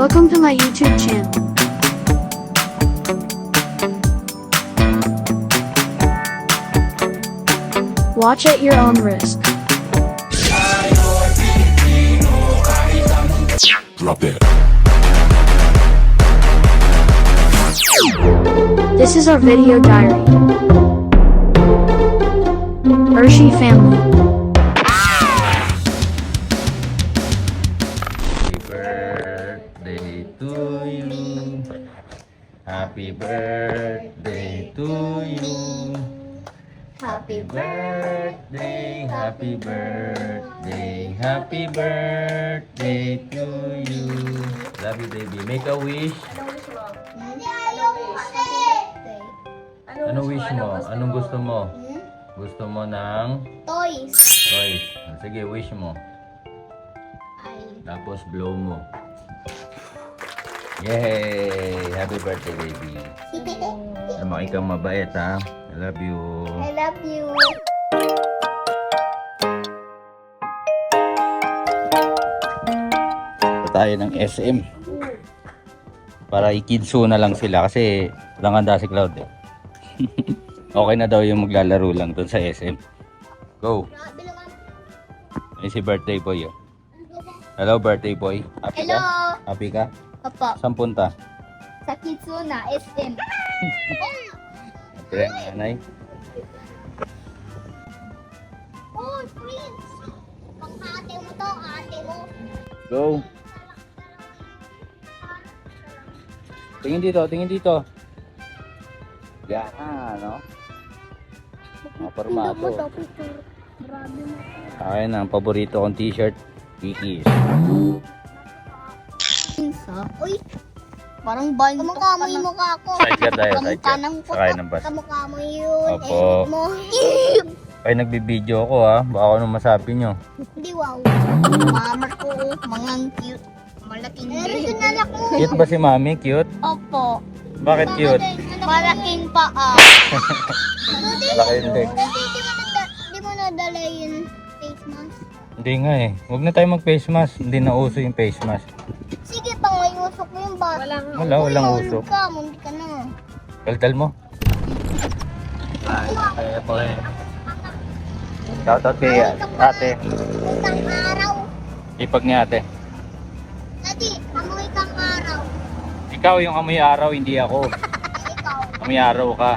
Welcome to my YouTube channel. Watch at your own risk. Drop that. This is our video diary. Hershey family. Happy birthday to you. Happy birthday, happy birthday, happy birthday to you. Love you, baby. Make a wish. Ano wish mo? Anong gusto mo? Gusto mo ng Toys. toys. Sige, wish mo. Tapos blow mo. Yay! Happy birthday, baby. Lumaki kang mabait, ha? I love you. I love you. Punta tayo ng SM. Para ikidso na lang sila kasi langanda si Cloud eh. okay na daw yung maglalaro lang doon sa SM. Go! Ay si birthday boy oh. Hello birthday boy. Happy Hello. ka? Happy ka? Opo. Saan punta? Sa Kitsuna, SM. Pre, nanay. Oh, Prince. Pang ate mo to, ate mo. Go! Tingin dito, tingin dito. Yan, no? Mga formato. Akin ang paborito kong t-shirt, Dickies. Prince, ha? Uy. Parang bal Kamukha mo yung mukha ko. Sidecar tayo, Kamukha sidecar. ng Sakay ng bus. Kamukha mo yun. Opo. Eh, mo. Ay, nagbibideo ako ha. Baka ano masabi nyo. Hindi, wow. Mamar ko. Mga cute. Malaking Meron din anak mo. Cute ba si mami? Cute? Opo. Bakit cute? Malaking paa. Laki yung leg. Di mo, nada, di mo nadala yung face mask? Hindi nga eh. Huwag na tayo mag face mask. Hindi na uso yung face mask. Ba? Wala walang usok. ka, mundi ka na. Daldal mo. Ay, kaya po eh. Shoutout kay ate. Isang araw. Ipag ni ate. Dati, amoy kang araw. Ikaw yung amoy araw, hindi ako. Ikaw. Amoy araw ka.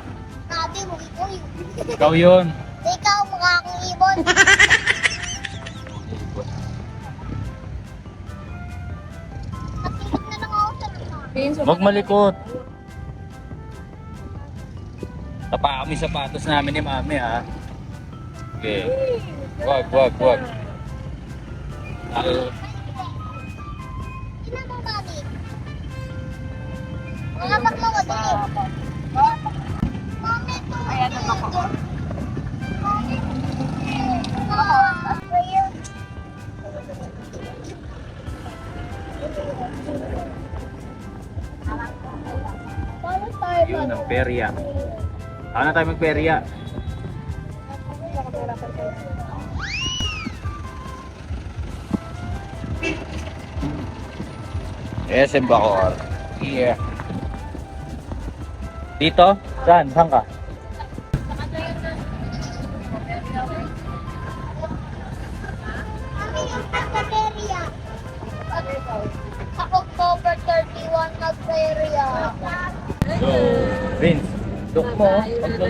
Sabi mo, ikaw yun. Ikaw yun. Sa mukha. Huwag malikot. Tapa kami sapatos namin ni mami ha. Okay. Wag, wag, wag. Al-? Mga magmawa, dali. Mami, ito. Ayan, ako. Mami, Ah, Yun ang perya. Ano na tayo magperya? SM Bacor. Yeah. Dito? Saan? Saan ka?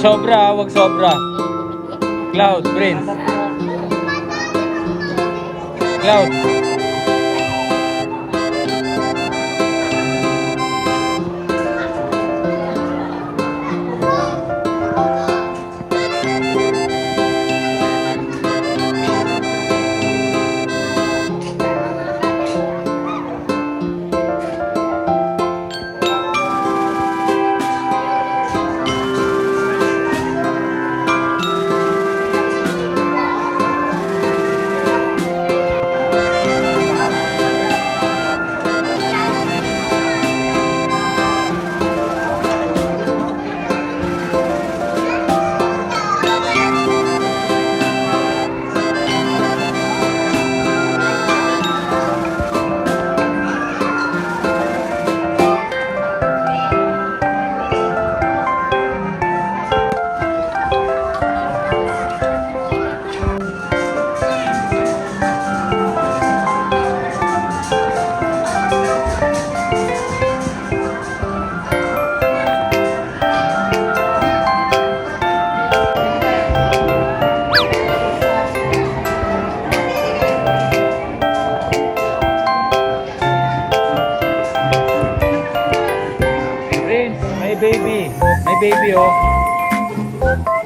Sobra, ah, wag sobra. Cloud, Prince. Cloud. Baby, oh.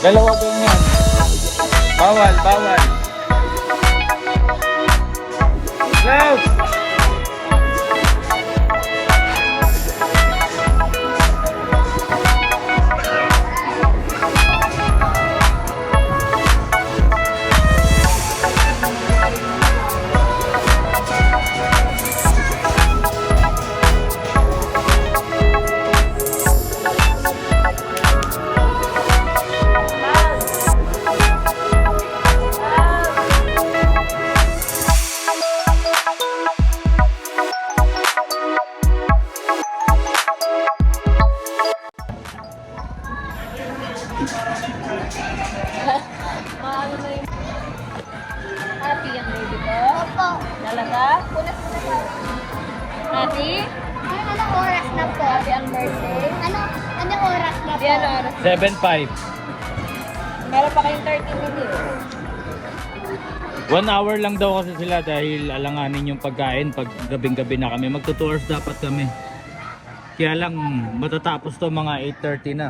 Dalawa ganyan. Bawal, bawal. Cloud! 7.5. Meron pa kayong 30 minutes. One hour lang daw kasi sila dahil alanganin yung pagkain pag gabing-gabi na kami. Magto 2 hours dapat kami. Kaya lang matatapos to mga 8.30 na.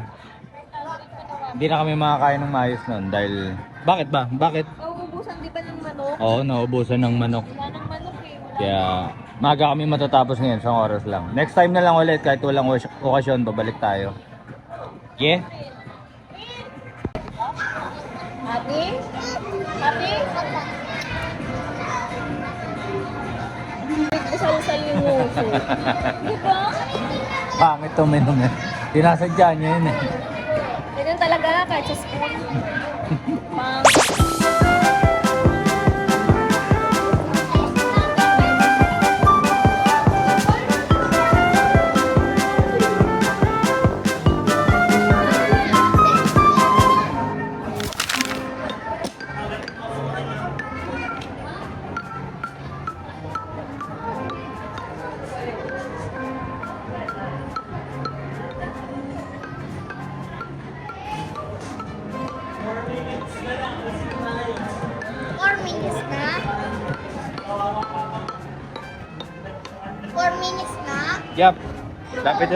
Hindi na kami makakain ng maayos nun dahil... Bakit ba? Bakit? Nauubusan di ba ng manok? Oo, naubusan ng manok. Wala ng manok eh. Wala. Kaya maga kami matatapos ngayon, isang oras lang. Next time na lang ulit kahit walang okas- okasyon, babalik tayo. Yeah? Usal-usal yung nguso. di ba? Pangit menu men. Tinasadya niya yun eh. Ganyan talaga, kahit sa school. Pang...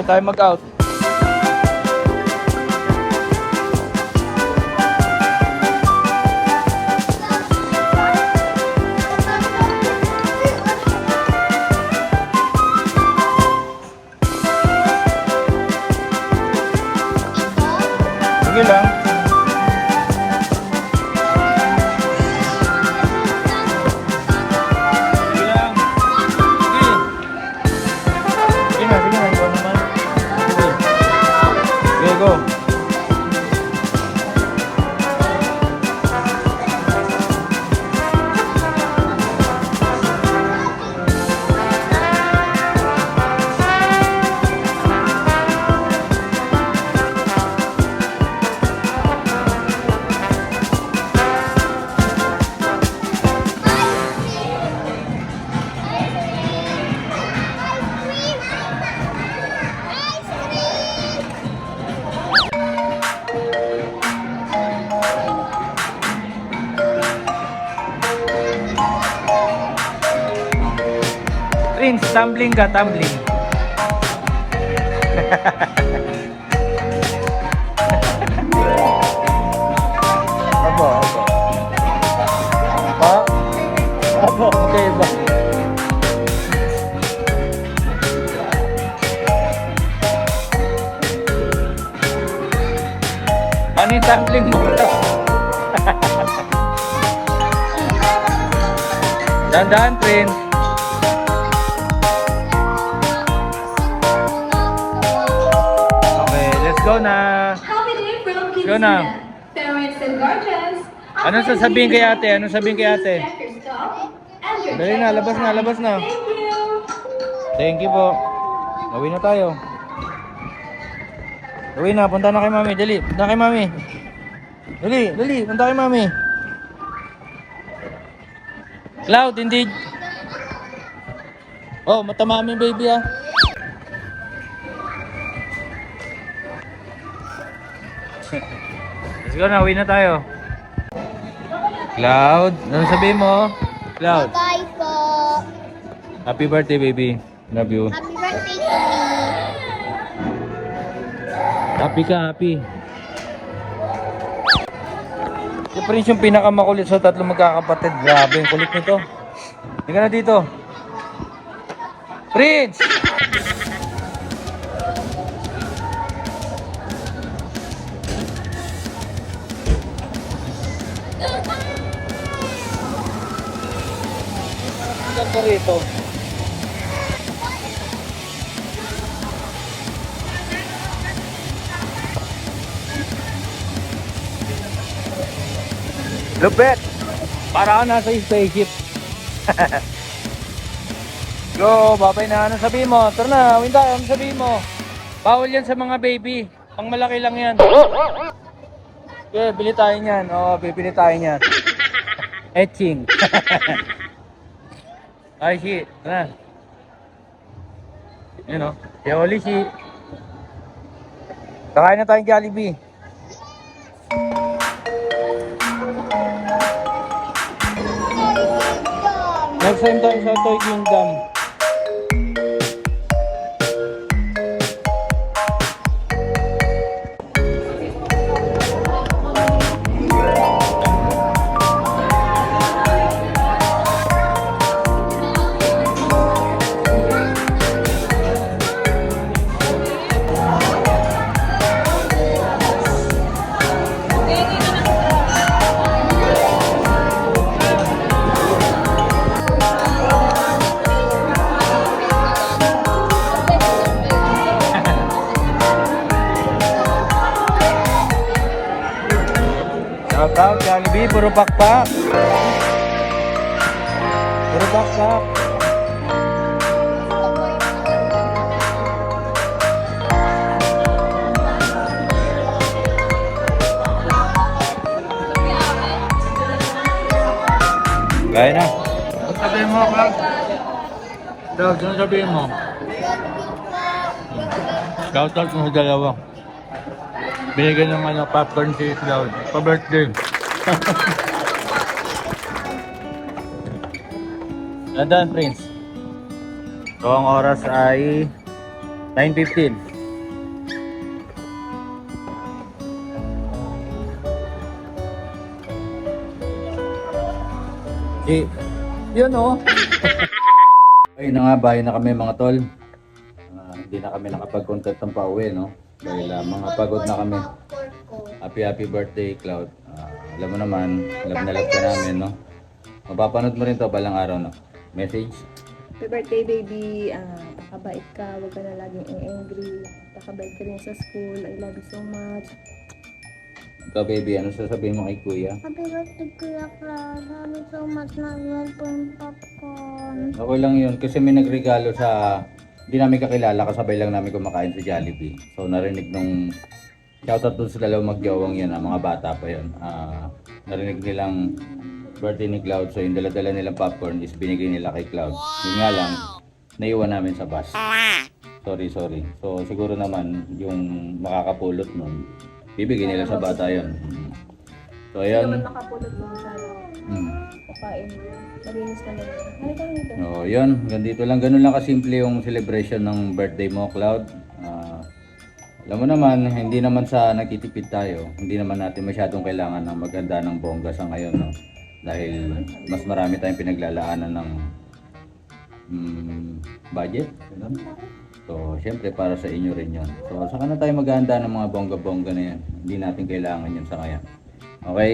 tayo mag-out. Tumbling ka, tumbling. Anong sasabihin kay ate? Anong sasabihin kay ate? Dali na, labas na, labas na. Thank you. Po. Gawin na tayo. Gawin na, punta na kay mami. Dali, punta kay mami. Dali, dali, punta kay mami. Cloud, hindi. Oh, mata mami baby ah. Let's go na, uwi na tayo. Cloud, ano sabihin mo? Cloud, Bye po. happy birthday baby. Love you. Happy birthday to me. Happy ka, happy. Si Prince yung pinakamakulit sa tatlo magkakapatid. Grabe, yung kulit nito. Hindi ka na dito. Prince! Ka rito? Lupet! Para ka nasa spaceship. Go, babay na. Ano sabihin mo? Tara na, winda, ano sabihin mo? Bawal yan sa mga baby. Pang malaki lang yan. Okay, bili tayo niyan. Oo, bibili tayo niyan. Etching. Ay, shit. Tara. Yun o. Kaya uli, shit. Kakain na tayong Jollibee. Next time tayo sa Toy Kingdom. Puro pakpak. Puro pakpak. Gaya na. Ang sabihin mo, Clark? Dog, ano sabihin mo? Shoutout mo sa dalawa. Binigyan ng ano, popcorn si Cloud. Pa-birthday. Nandun, Prince. So, ang oras ay 9.15. Eh, yun oh. Ay na nga, bahay na kami mga tol. Ah, hindi na kami nakapag-contact ng pauwi, no? Dahil ah, mga pagod na kami. Happy happy birthday, Cloud. Ah, alam mo naman, love na love ka namin, no? Mapapanood mo rin to balang araw, no? Message? Happy birthday, baby. Ah, pakabait ka. Huwag ka na laging angry. Pakabait ka rin sa school. I love you so much. Ikaw, baby, ano sasabihin mo kay kuya? Happy birthday, Kuya Cloud. Happy so much na yun po yung popcorn. Okay lang yun, kasi may nagregalo sa... Hindi namin kakilala, kasabay lang namin kumakain sa Jollibee. So, narinig nung... Shoutout dun sa dalawang magjawang yan, ah, mga bata pa yun. Ah, narinig nilang birthday ni Cloud. So, yung dala-dala nilang popcorn is binigay nila kay Cloud. Yun nga lang, naiwan namin sa bus. Sorry, sorry. So, siguro naman, yung makakapulot nun, bibigyan nila sa bata yun. Mm. So, ayan. Nakapulot mo sa Mm. Pakain mo. Malinis na lang. Halika lang dito. Oh, yun. Ganito lang. Ganun lang kasimple yung celebration ng birthday mo, Cloud. Ah, alam mo naman, hindi naman sa nagtitipid tayo. Hindi naman natin masyadong kailangan ng maganda ng bongga sa ngayon, no? Dahil mas marami tayong pinaglalaanan ng mm, budget. Ganun. So, syempre para sa inyo rin yun. So, saka na tayo maghahanda ng mga bongga-bongga na yan. Hindi natin kailangan yun sa ngayon. Okay?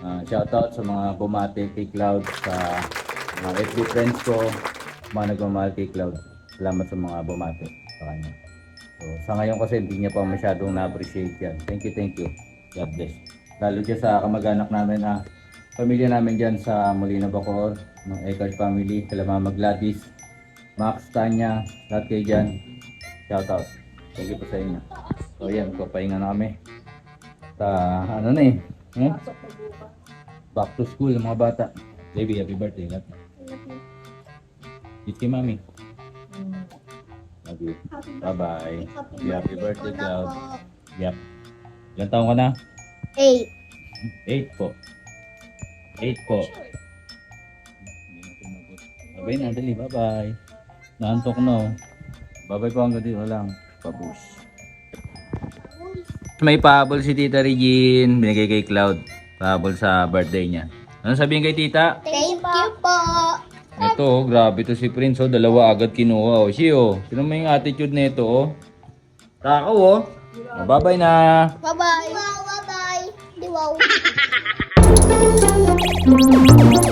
Ah, shoutout sa mga bumati kay Cloud sa mga FB friends ko, mga nagmamahal kay Cloud. Salamat sa mga bumati sa kanya. So, sa ngayon kasi hindi niya pa masyadong na-appreciate yan. Thank you, thank you. God bless. Lalo dyan sa kamag-anak namin, ah, pamilya namin dyan sa Molina Bacoor, ng Eckhart family, sila Mama Gladys, Max, Tanya, lahat kayo dyan. Shoutout. Thank you po sa inyo. So, yan, papahinga na kami. Sa, ano na eh, hmm? Back to school ng mga bata. Baby, happy birthday. Love you. Kiss kay mami. Love you. Bye-bye. Happy, happy birthday, Cloud. Yep. Ilan taong ka na? Eight. 8 po. 8 po. Bye-bye na, dali. Bye-bye. Naantok na oh. Bye-bye po hanggang dito lang. Pabush. May pahabol si Tita Regine. Binigay kay Cloud. Pahabol sa birthday niya. Ano sabihin kay Tita? Thank you po. Ito, oh, grabe to si Prince. Oh, dalawa agad kinuha. Oh, si oh. Sino may attitude nito oh? Takaw oh. oh bye-bye na. Bye-bye. Bye-bye. Wow.